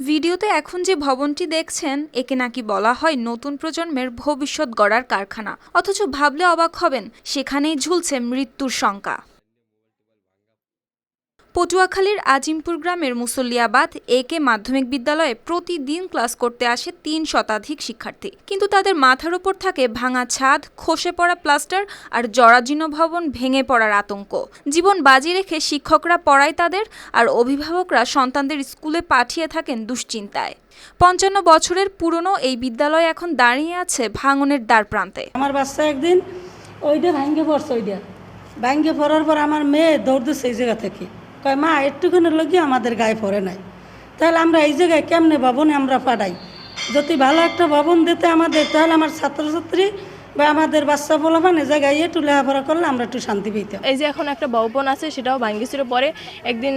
ভিডিওতে এখন যে ভবনটি দেখছেন, একে নাকি বলা হয় নতুন প্রজন্মের ভবিষ্যৎ গড়ার কারখানা। অথচ ভাবলে অবাক হবেন, সেখানেই ঝুলছে মৃত্যুর শঙ্কা। পটুয়াখালীর আজিমপুর গ্রামের মুসল্লিয়াবাদ এ কে মাধ্যমিক বিদ্যালয়ে প্রতিদিন ক্লাস করতে আসে তিন শতাধিক শিক্ষার্থী। কিন্তু তাদের মাথার ওপর থাকে ভাঙা ছাদ, খসে পড়া প্লাস্টার আর জরাজীর্ণ ভবন ভেঙে পড়ার আতঙ্ক। জীবন বাজি রেখে শিক্ষকরা পড়ায় তাদের আর অভিভাবকরা সন্তানদের স্কুলে পাঠিয়ে থাকেন দুশ্চিন্তায়। পঞ্চান্ন বছরের পুরনো এই বিদ্যালয় এখন দাঁড়িয়ে আছে ভাঙনের দ্বার প্রান্তে। আমার বাচ্চা একদিন ওইটা ভাঙ্গে পড়ছে ওইটা ভাঙ্গে পড়ার পর আমার মেয়ে দৌড় এই জায়গা থেকে। কয়, মা, একটুখানি লগিয়ে আমাদের গায়ে পড়ে নাই। তাহলে আমরা এই জায়গায় কেমনে ভবনে আমরা পাঠাই যদি ভালো একটা ভবন দিতে আমাদের, তাহলে আমার ছাত্রছাত্রী বা আমাদের বাচ্চা পোলাপান এই জায়গায় একটু লেখাপড়া করলে আমরা একটু শান্তি পেতাম এই যে এখন একটা ভবন আছে সেটাও ভাঙ্গিছিল। পরে একদিন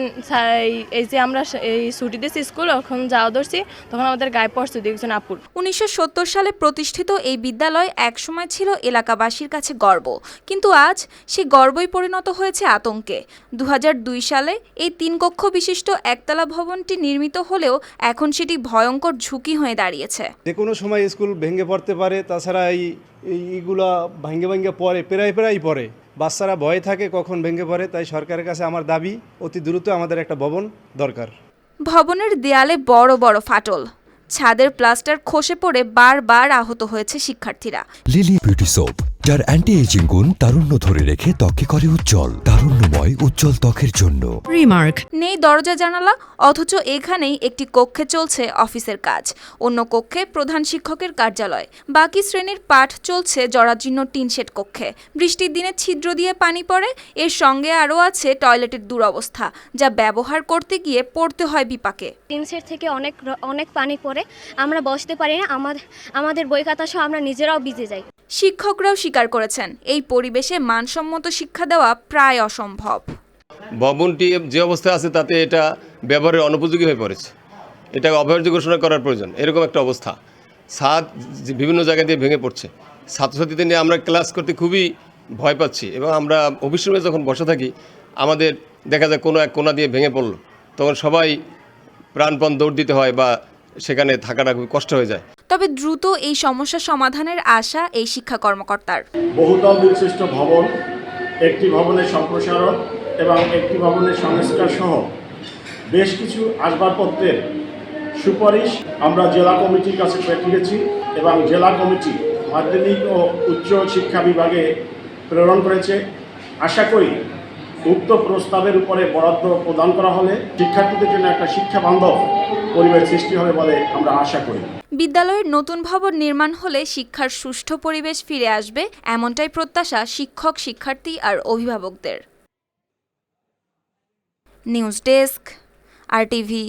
এই- এই যে আমরা এই ছুটি দিয়েছি স্কুল এখন যাওয়া ধরছি তখন আমাদের গায়ে পড়ছে দেখছেন আপুর। উনিশশো সত্তর সালে প্রতিষ্ঠিত এই বিদ্যালয় একসময় ছিল এলাকাবাসীর কাছে গর্ব। কিন্তু আজ সে গর্বই পরিণত হয়েছে আতঙ্কে। দু হাজার দুই সালে এই তিন কক্ষ বিশিষ্ট একতলা ভবনটি নির্মিত হলেও এখন সেটি ভয়ঙ্কর ঝুঁকি হয়ে দাঁড়িয়েছে। যে কোনো সময় স্কুল ভেঙে পড়তে পারে তাছাড়া এই- এইগুলা ভাঙ্গে ভাঙ্গে পড়ে প্রায় প্রায় পড়ে। বাচ্চারা ভয়ে থাকে কখন ভেঙে পড়ে তাই সরকারের কাছে আমার দাবি অতি দ্রুত আমাদের একটা ভবন দরকার। ভবনের দেয়ালে বড় বড় ফাটল। ছাদের প্লাস্টার খসে পড়ে বারবার আহত হয়েছে শিক্ষার্থীরা। লিলি বিউটি সোপ যার অ্যান্টি এজিং গুণ তারুণ্য ধরে রেখে ত্বকে করে উজ্জ্বল তারুণ্যময় উজ্জ্বল ত্বকের জন্য। রিমার্ক নেই দরজা জানালা অথচ এখানেই একটি কক্ষে চলছে অফিসের কাজ। অন্য কক্ষে প্রধান শিক্ষকের কার্যালয়। বাকি শ্রেণির পাঠ চলছে জরাজীর্ণ টিনশেড কক্ষে। বৃষ্টির দিনে ছিদ্র দিয়ে পানি পড়ে এর সঙ্গে আরও আছে টয়লেটের দুরবস্থা যা ব্যবহার করতে গিয়ে পড়তে হয় বিপাকে। টিন সেট থেকে অনেক অনেক পানি পড়ে আমরা বসতে পারি না আমাদের আমাদের বই খাতা সহ আমরা নিজেরাও ভিজে যাই। শিক্ষকরাও স্বীকার করেছেন। এই পরিবেশে মানসম্মত শিক্ষা দেওয়া প্রায় অসম্ভব। ভবনটি যে অবস্থায় আছে তাতে এটা ব্যবহারের অনুপযোগী হয়ে পড়েছে। এটা অব্যবহার্য ঘোষণা করার প্রয়োজন। এরকম একটা অবস্থা। ছাদ বিভিন্ন জায়গা দিয়ে ভেঙে পড়ছে। ছাত্রছাত্রীদের নিয়ে আমরা ক্লাস করতে খুবই ভয় পাচ্ছি এবং আমরা অফিস রুমে যখন বসে থাকি, আমাদের দেখা যায় কোনো এক কোনা দিয়ে ভেঙে পড়ল। তখন সবাই প্রাণপণ দৌড় দিতে হয় বা সেখানে থাকাটা খুবই কষ্ট হয়ে যায়। তবে দ্রুত এই সমস্যা সমাধানের আশা এই শিক্ষা কর্মকর্তার। বহুতল বিশিষ্ট ভবন, একটি ভবনের সম্প্রসারণ এবং একটি ভবনের সংস্কার সহ বেশ কিছু আসবাবপত্রের সুপারিশ আমরা জেলা কমিটির কাছে পাঠিয়েছি এবং জেলা কমিটি মাধ্যমিক ও উচ্চ শিক্ষা বিভাগে প্রেরণ করেছে। আশা করি উক্ত প্রস্তাবের উপরে বরাদ্দ প্রদান করা হলে শিক্ষার্থীদের জন্য একটা শিক্ষা বান্ধব পরিবেশ সৃষ্টি হবে বলে আমরা আশা করি। বিদ্যালয়ের নতুন ভবন নির্মাণ হলে শিক্ষার সুষ্ঠু পরিবেশ ফিরে আসবে এমনটাই প্রত্যাশা শিক্ষক, শিক্ষার্থী আর অভিভাবকদের। News desk, R TV.